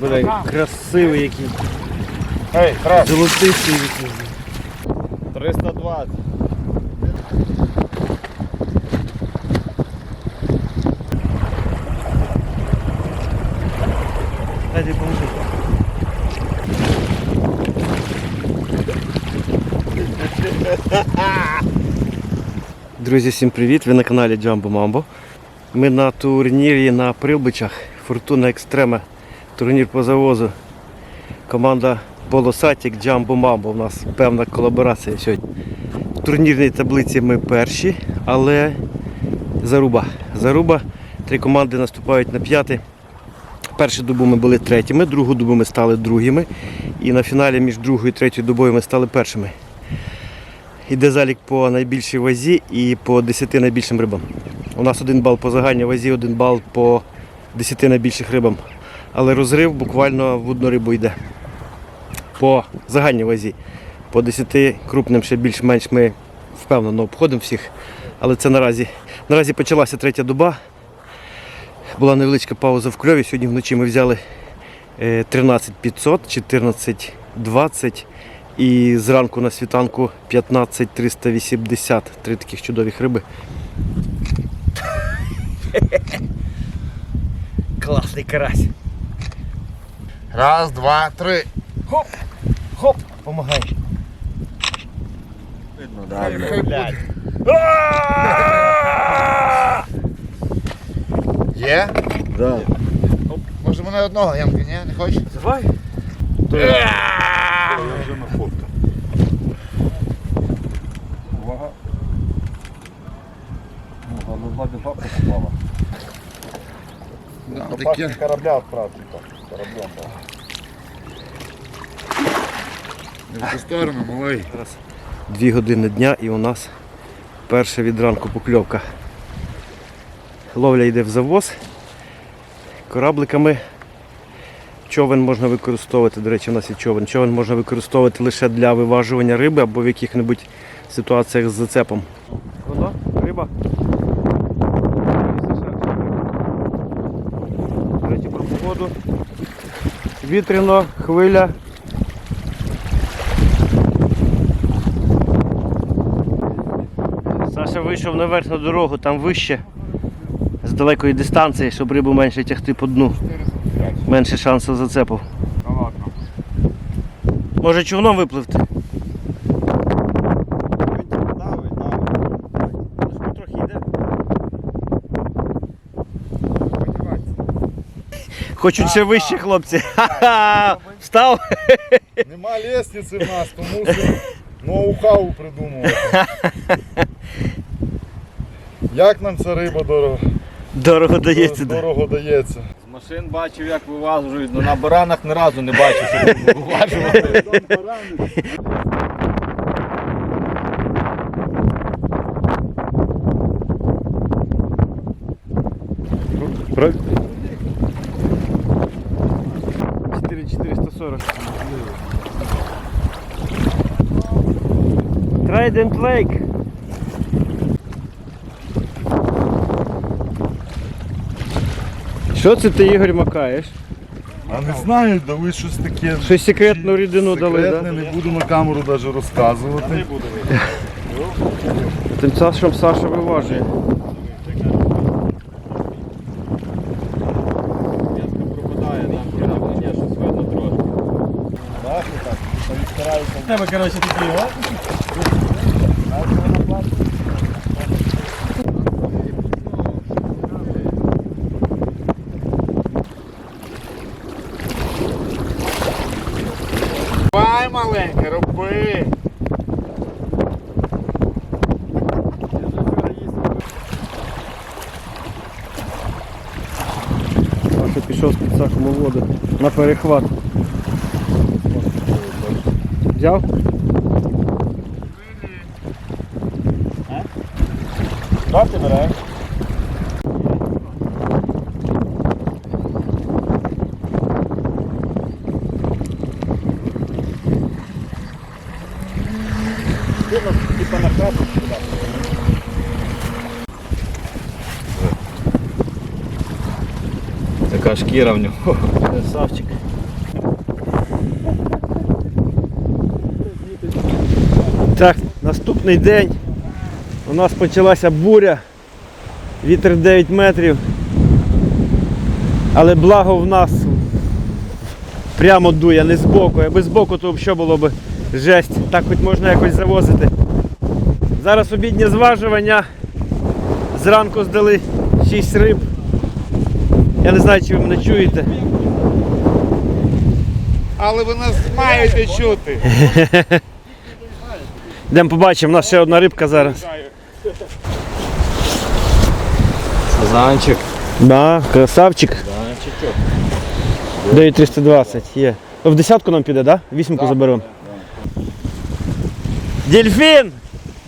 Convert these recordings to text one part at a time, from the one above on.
Бля, красивий який. Ей, раз. Золотистий який. 320. Дайте поможу. Друзі, всім привіт! Ви на каналі Джамбо Мамбо. Ми на турнірі на Прилбичах. Фортуна Екстрема. Турнір по завозу. Команда Полосатік Джамбо Мамбо. У нас певна колаборація сьогодні. В турнірній таблиці ми перші, але заруба. Заруба. Три команди наступають на п'яте. Першу добу ми були третіми, другу добу ми стали другими. І на фіналі між другою і третьою добою ми стали першими. Іде залік по найбільшій вазі і по 10 найбільшим рибам. У нас один бал по загальній вазі, один бал по 10 найбільших рибам. Але розрив буквально в одну рибу йде. По загальній вазі. По 10 крупним ще більш-менш ми впевнено обходимо всіх. Але це наразі. Наразі почалася третя доба. Була невеличка пауза в кльові. Сьогодні вночі ми взяли е, 13 500, 14 20 і зранку на світанку 15 380. Три таких чудових риби. Класний карась. Раз, два, три. Хоп! Хоп! Помагай. Хай, хай буде. Є? Да. Може мене одного ямки, ні? Не хочеш? Давай. Я вже на фотка. Увага. Ну, головне, злади бабка попала. Да, Таке корабля відправ, ту сторону, малий. Зараз Дві години дня і у нас перша від ранку покльовка. Ловля йде в завоз. Корабликами човен можна використовувати, до речі, у нас є човен. Човен можна використовувати лише для виважування риби або в яких-небудь ситуаціях з зацепом. Воно, риба. До речі, про погоду. Вітряно, хвиля. Саша вийшов наверх на дорогу, там вище, з далекої дистанції, щоб рибу менше тягти по дну. Менше шансу зацепу. Може човном випливти? Хочуть ще вище, хлопці. Ха-ха! Встав? Нема лестниці в нас, тому що ноу-хау придумувати. Як нам ця риба дорого, Дорого дається. дорого дається? З машин бачив, як виважують, але на баранах ні разу не бачив, щоб виважували. Про... 4440. Trident Lake. Що це ти, Ігор, макаєш? А не знаю, дали щось таке. Щось секретну рідину дали, Секретне, да? не буду на камеру навіть розказувати. Тим часом Саша виважує. Тебе, коротше, такий, о? Давай, маленька, роби. Саша пішов з підсаком у воду на перехват. Взяв? Що ти береш? Типа на хату. Така шкіра в нього. Красавчик. Так, наступний день. У нас почалася буря. Вітер 9 метрів. Але благо в нас прямо дує, не збоку. Якби збоку, то взагалі було б жесть. Так хоч можна якось завозити. Зараз обіднє зважування. Зранку здали 6 риб. Я не знаю, чи ви мене чуєте. Але ви нас маєте чути. Йдемо побачимо, у нас ще одна рибка зараз. Сазанчик. Да, красавчик. Сазанчичок. 9320 є. В десятку нам піде, да? Вісімку заберемо. Дельфін!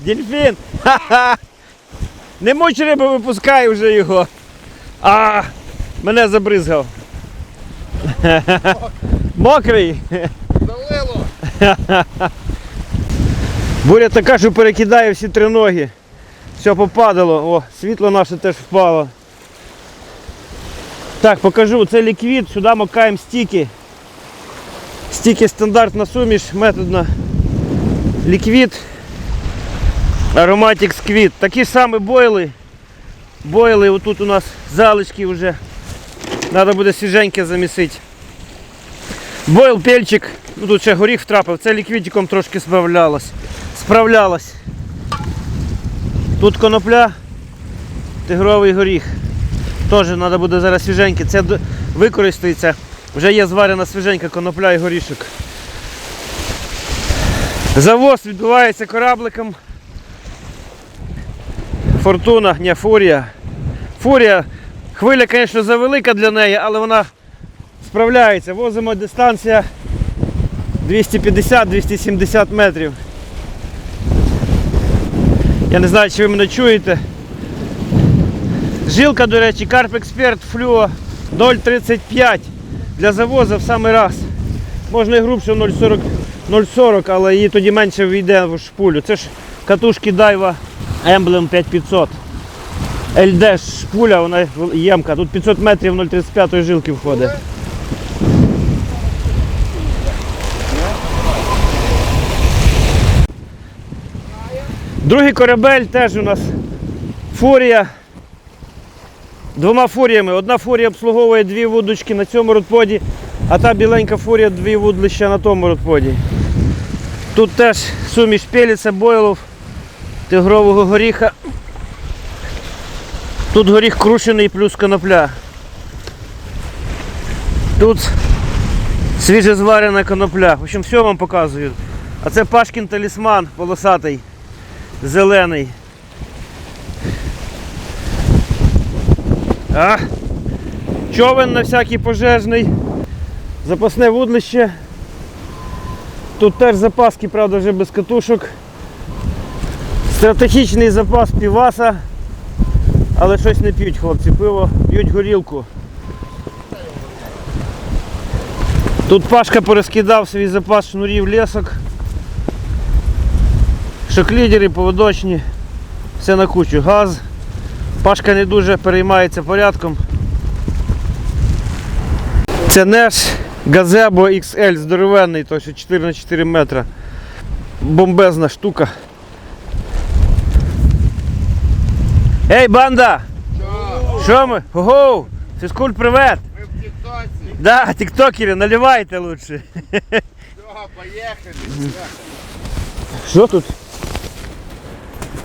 Дельфін! Ха-ха! Не муч риби, випускай вже його. А, мене забризгав. Мокрий. Залило. Буря така, що перекидає всі три ноги. Все попадало. О, світло наше теж впало. Так, покажу, це ліквід, сюди макаємо стіки. Стіки стандартна суміш, методна. Ліквід. Ароматик сквіт. Такі ж самі бойли. Бойли, отут у нас залишки вже. Треба буде свіженьке замісити. Бойл пельчик. Ну тут ще горіх втрапив, це ліквідиком трошки справлялось. Справлялось. Тут конопля, тигровий горіх. Теж треба буде зараз свіженьке. Це використається. Вже є зварена свіженька конопля і горішок. Завоз відбувається корабликом. Фортуна, ні, фурія. Фурія. Хвиля, звісно, завелика для неї, але вона справляється. Возимо дистанція 250-270 метрів. Я не знаю, чи ви мене чуєте. Жилка, до речі, Carp Expert Fluo 0,35 для завозу в самий раз. Можна і грубше 0,40, 0,40, але її тоді менше війде в шпулю. Це ж катушки Daiwa Emblem 5500. LD шпуля, вона ємка. Тут 500 метрів 0,35 жилки входить. Другий корабель теж у нас фурія. Двома фуріями. Одна фурія обслуговує дві вудочки на цьому родподі, а та біленька фурія дві вудлища на тому родподі. Тут теж суміш пеліця, бойлов, тигрового горіха. Тут горіх крушений плюс конопля. Тут свіжезварена конопля. В общем, все вам показую. А це Пашкін талісман полосатий, зелений. А, човен на всякий пожежний. Запасне вудлище. Тут теж запаски, правда, вже без катушок. Стратегічний запас піваса. Але щось не п'ють хлопці, пиво, п'ють горілку. Тут Пашка порозкидав свій запас шнурів лесок. Шоклідери, поводочні, все на кучу. Газ. Пашка не дуже переймається порядком. Це неш Газебо XL здоровенний, то що 4 на 4 метра. Бомбезна штука. Ей, банда! Що ми? Ого! Фізкуль, привет! Ми в тіктоці. Да, тіктокери, наливайте лучше. Все, поїхали. Що тут?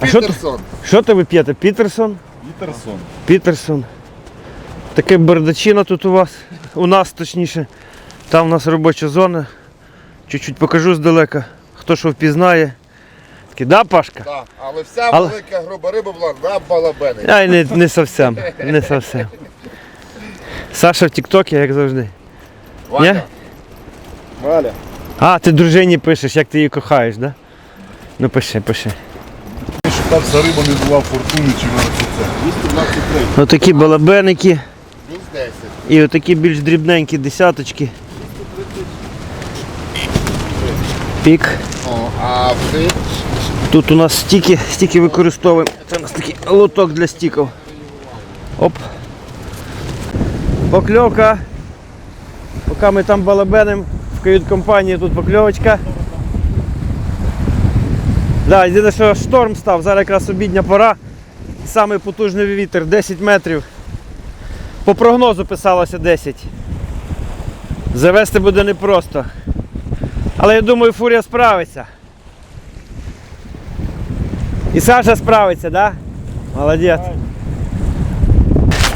А що, тут- Пітерсон. що то ви п'єте? Пітерсон? Вітерсон. Пітерсон. Таке бардачина тут у вас. У нас точніше. Там у нас робоча зона. Чуть-чуть покажу здалека. Хто що впізнає. Такий, да, Пашка? Так, але вся Але- велика груба риба була на балабени. Ай, не, не совсем. Не совсем. Саша в Тіктокі, як завжди. Ваня, Валя. А, ти дружині пишеш, як ти її кохаєш, да? Ну пиши, пиши. Шукав за риба не була фортуни чи на це. 223. Отакі балабеники плюс 10. і отакі більш дрібненькі десяточки. Пік. О, а ти? Тут у нас стіки, стіки використовуємо. Це у нас такий лоток для стіків. Оп. Покльовка. Поки ми там балабеним в кают-компанії тут покльовочка. Да, єдине, що шторм став, зараз якраз обідня пора. Самий потужний вітер 10 метрів. По прогнозу писалося 10. Завести буде непросто. Але я думаю, фурія справиться. І Саша справиться, так? Да? Молодець.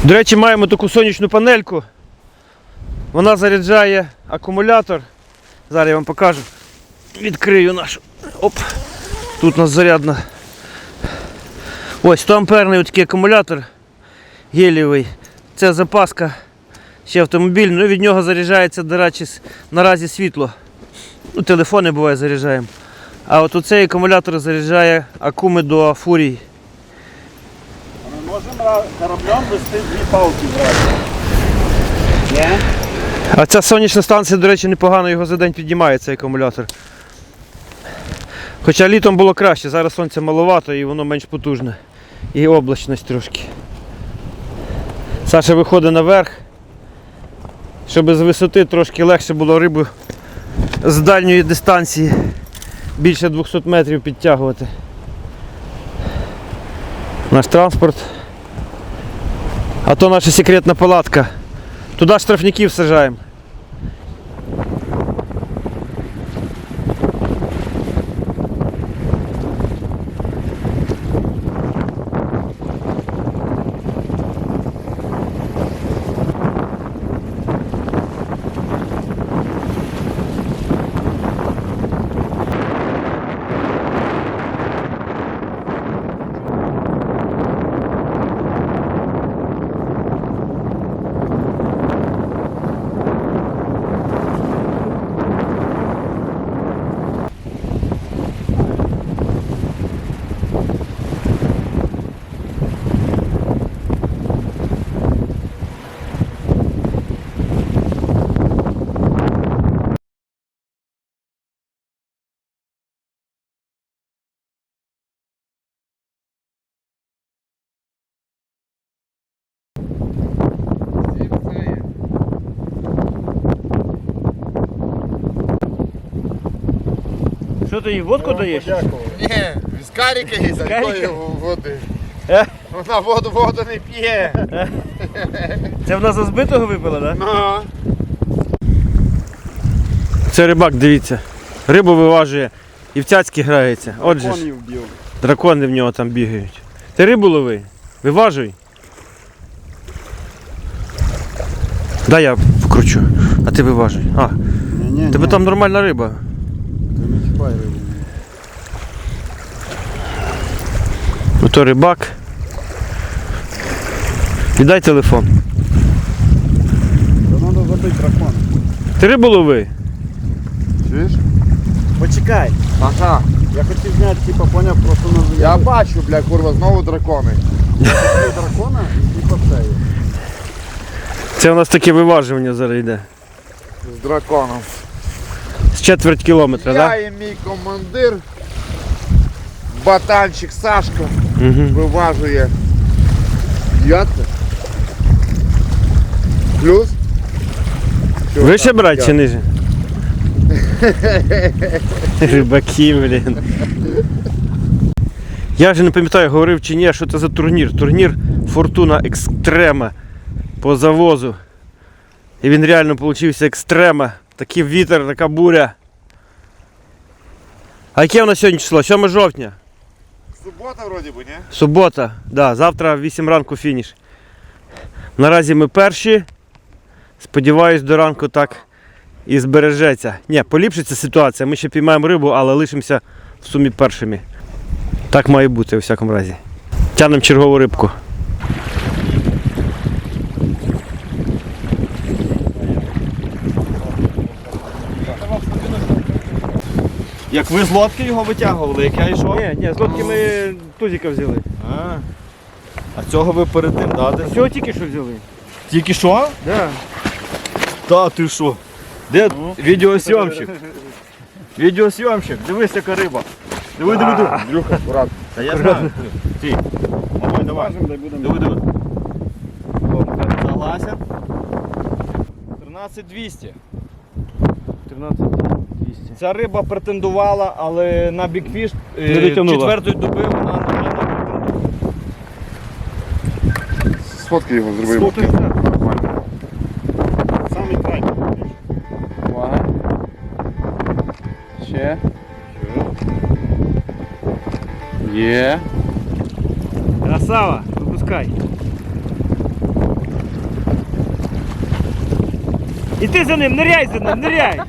До речі, маємо таку сонячну панельку. Вона заряджає акумулятор. Зараз я вам покажу. Відкрию нашу. Оп. Тут у нас зарядна. Ось 100 амперний такий акумулятор гелієвий. Це запаска ще автомобіль. Ну від нього заряджається, до речі, наразі світло. Ну, телефони буває заряджаємо. А от оцей акумулятор заряджає акуми до фурій. Ми можемо кораблем вести дві палки. Ні? А ця сонячна станція, до речі, непогано його за день піднімає цей акумулятор. Хоча літом було краще, зараз сонця маловато і воно менш потужне. І облачність трошки. Саша виходить наверх, щоб з висоти трошки легше було рибу з дальньої дистанції більше 200 метрів підтягувати. Наш транспорт. А то наша секретна палатка. Туди штрафників сажаємо. Що ти їй водку даєш? Ні, віскаріки із Віскаріки? якої води. Е? Вона воду воду не п'є. Це вона за збитого випила, так? Ну. Це рибак, дивіться. Рибу виважує і в цяцьки грається. Отже ж, дракони в нього там бігають. Ти рибу лови, виважуй. Дай я вкручу, а ти виважуй. А, Ні, ні, тебе там нормальна риба. Чіпай рибу. Ото рибак. Віддай телефон. Та треба забити дракона. Ти рибу лови. Чуєш? Почекай. Ага. Я хотів зняти, типа, поняв, просто на Я бачу, бля, курва, знову дракони. дракона і типа це. Це у нас таке виважування зараз йде. З драконом. Четверть кілометра, Я так? і мій командир. Батанчик Сашка Угу. виважує. П'ятне. Плюс. Що Вище там? брати чи ниже? Рибаки, блін. Я вже не пам'ятаю, говорив чи ні, що це за турнір. Турнір Фортуна Екстрема по завозу. І він реально получився екстрема. Такий вітер, така буря. А яке у нас сьогодні число? 7 жовтня. Субота вроді би, ні? Субота, да, завтра в 8 ранку фініш. Наразі ми перші. Сподіваюсь, до ранку так і збережеться. Ні, поліпшиться ситуація. Ми ще піймаємо рибу, але лишимося в сумі першими. Так має бути у всякому разі. Тянемо чергову рибку. Як ви з лодки його витягували, як я йшов? Ні, ні, з лодки ми тузика взяли. А, а цього ви перед тим дати? Всього тільки що взяли. Тільки що? Да. Та ти що? Де відеосйомщик? Відеосйомщик, дивись, яка риба. Диви, диви, диви. Андрюха, аккуратно. Та я знаю. Ти. Давай, давай. Диви, диви. Согласен? 13200. 13 200. Ця риба претендувала, але на бікфіш е, Не дотягнула. четвертої доби вона на не претендувала. Сфоткай його, зроби йому. Нормально. Самий край. Увага. Ще. Є. Красава, випускай. І ти за ним, ниряй за ним, ниряй.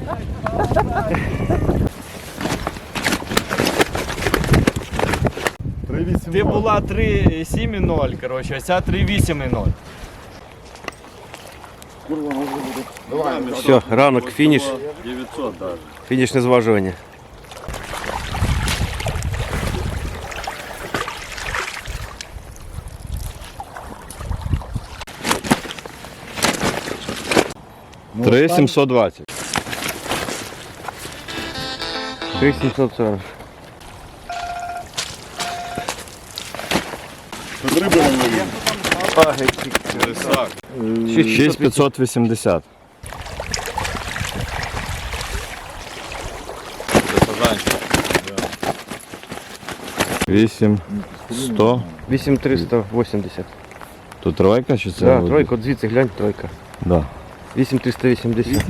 Ти була 3,7,0, коротше, а ця 3,8,0. Все, ранок, фініш. 900 даже. Фінішне зважування. Три 720. 3740. Тут риби не ловили. 6580. Вісім, сто. 8380. Тут тройка чи це? Да, тройка, от звідси глянь, тройка. Да. 8380.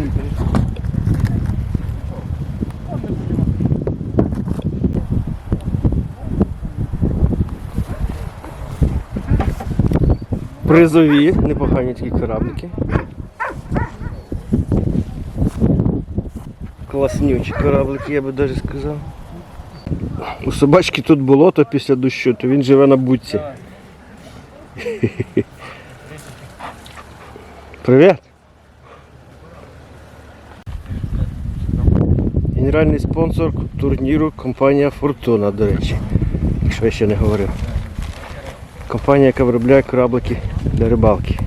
Призові, непогані такі кораблики. Класнючі кораблики, я би навіть сказав. У собачки тут болото після дощу, то він живе на будці. Привіт! Генеральний спонсор турніру компанія Фортуна, до речі, якщо я ще не говорив. Компанія, яка виробляє кораблики для рибалки.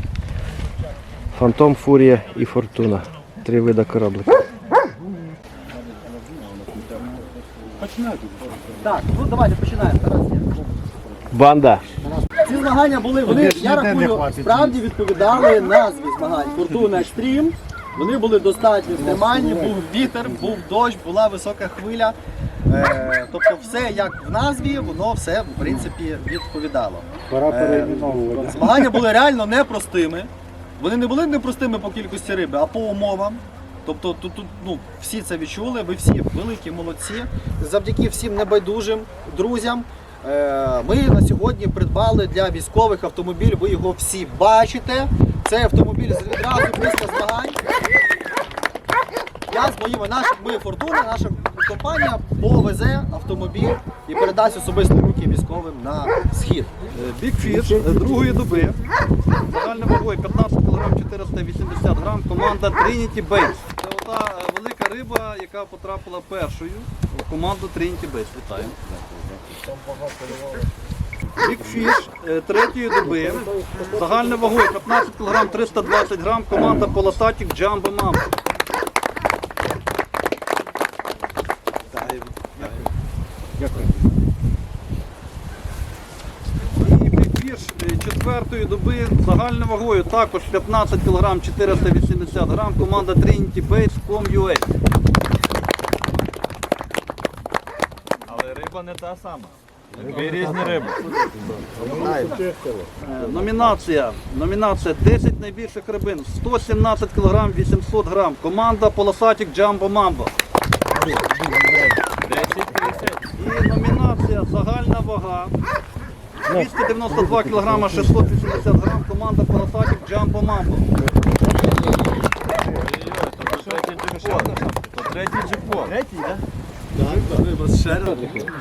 Фантом, Фурія і Фортуна. Три вида корабликів. Так, ну давайте починаємо. Банда! Ці змагання були, вони, я рахую, справді відповідали назві змагань. Фортуна Екстрім. Вони були достатньо стримальні, був вітер, був дощ, була висока хвиля. Е, тобто все як в назві, воно все в принципі відповідало. Е, змагання були реально непростими. Вони не були непростими по кількості риби, а по умовам. Тобто тут, тут ну, всі це відчули, ви всі великі молодці. Завдяки всім небайдужим друзям. е, Ми на сьогодні придбали для військових автомобіль. Ви його всі бачите. Це автомобіль з- відразу після змагань. Я з моїми нашими ми фортуна, наша компанія повезе автомобіль і передасть особисто руки військовим на схід. Бікфіш другої доби. Загальна вагою 15 кг 480 грам. Команда Trinity Base. Це ота е, велика риба, яка потрапила першою в команду Trinity Base. Вітаю. Бікфіш е, третьої доби. Загальна вагою 15 кг 320 грам. Команда Полосатік Jumbo Mamba. І бікфіш е, четвертої доби загальною вагою також 15 кг 480 грам. Команда Trinity Base Com.ua. Але риба не та сама. Дві різні риби. Е, Номінація. Номінація 10 найбільших рибин. 117 кг 800 грам. Команда Полосатік Jumbo Mambo. І номінація загальна вага. 292 кг 680 грам. Команда третій джекпот.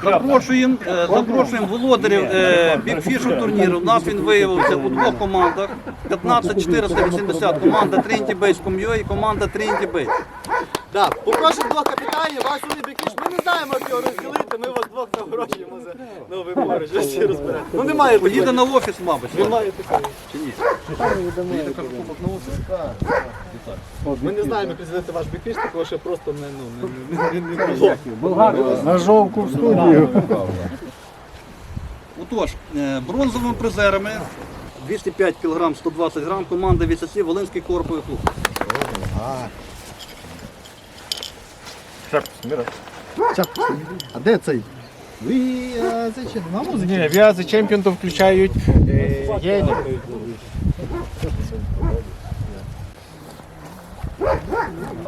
Запрошуємо, е, запрошуємо володарів е, бікфішу турніру. У нас він виявився у двох командах. 15 480 команда Trinity Base Com.ua і команда Trinity Base. Так, попрошу двох капітанів, ваш вони не знаємо, як його розділити. Ми вас двох гроші йому за новий. Ви всі розберете. Ну немає Поїде такого. на офіс, мабуть. Немає такого. Чи ні? Ми не знаємо, як розділити ваш бікіш, такого ще просто не, ну, не, не, не, не було. На жовку в студію. Отож, е, бронзовими призерами 205 кг 120 грам команда Вісосі Волинський корповий клуб. А де цей? Ви е, це на музиці? Ні, в'язи чемпіон то включають е, єні.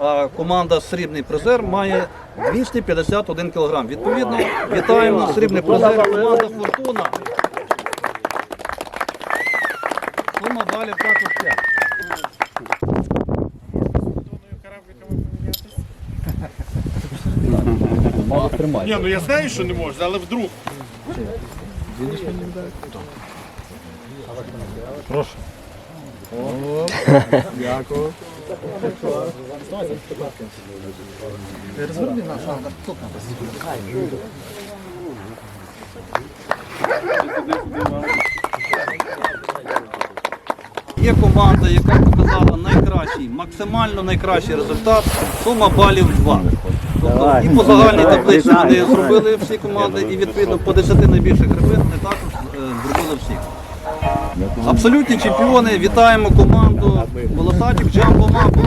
А команда Срібний призер має 251 кг. Відповідно, вітаємо срібний призер, команда Фортуна. Сума балів також 5. Ні, ну я знаю, що не можна, але вдруг. Є команда, яка показала найкращий, максимально найкращий результат. Сума балів 2. Тобто і по загальній таблиці вони зробили всі команди, і відповідно по 10 найбільших рибин вони також е, зробили всі. Абсолютні чемпіони. Вітаємо команду Волосатик Джамбо Мапу.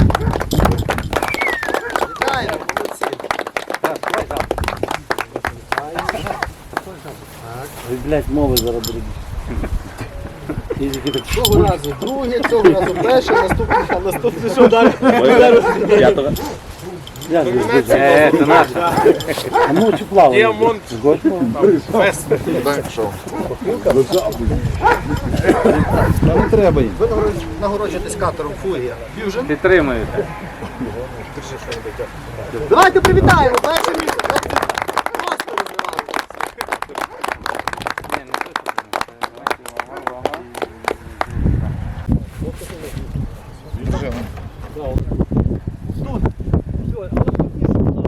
Вітаємо, молодці. Цього разу друге, цього разу перше, наступний, а наступний що далі? Діамонт. Фест. Дай пішов. Не треба їм. Ви нагороджуєтесь катером Фурія. Фьюжн. Підтримуєте. Давайте привітаємо, перше місце.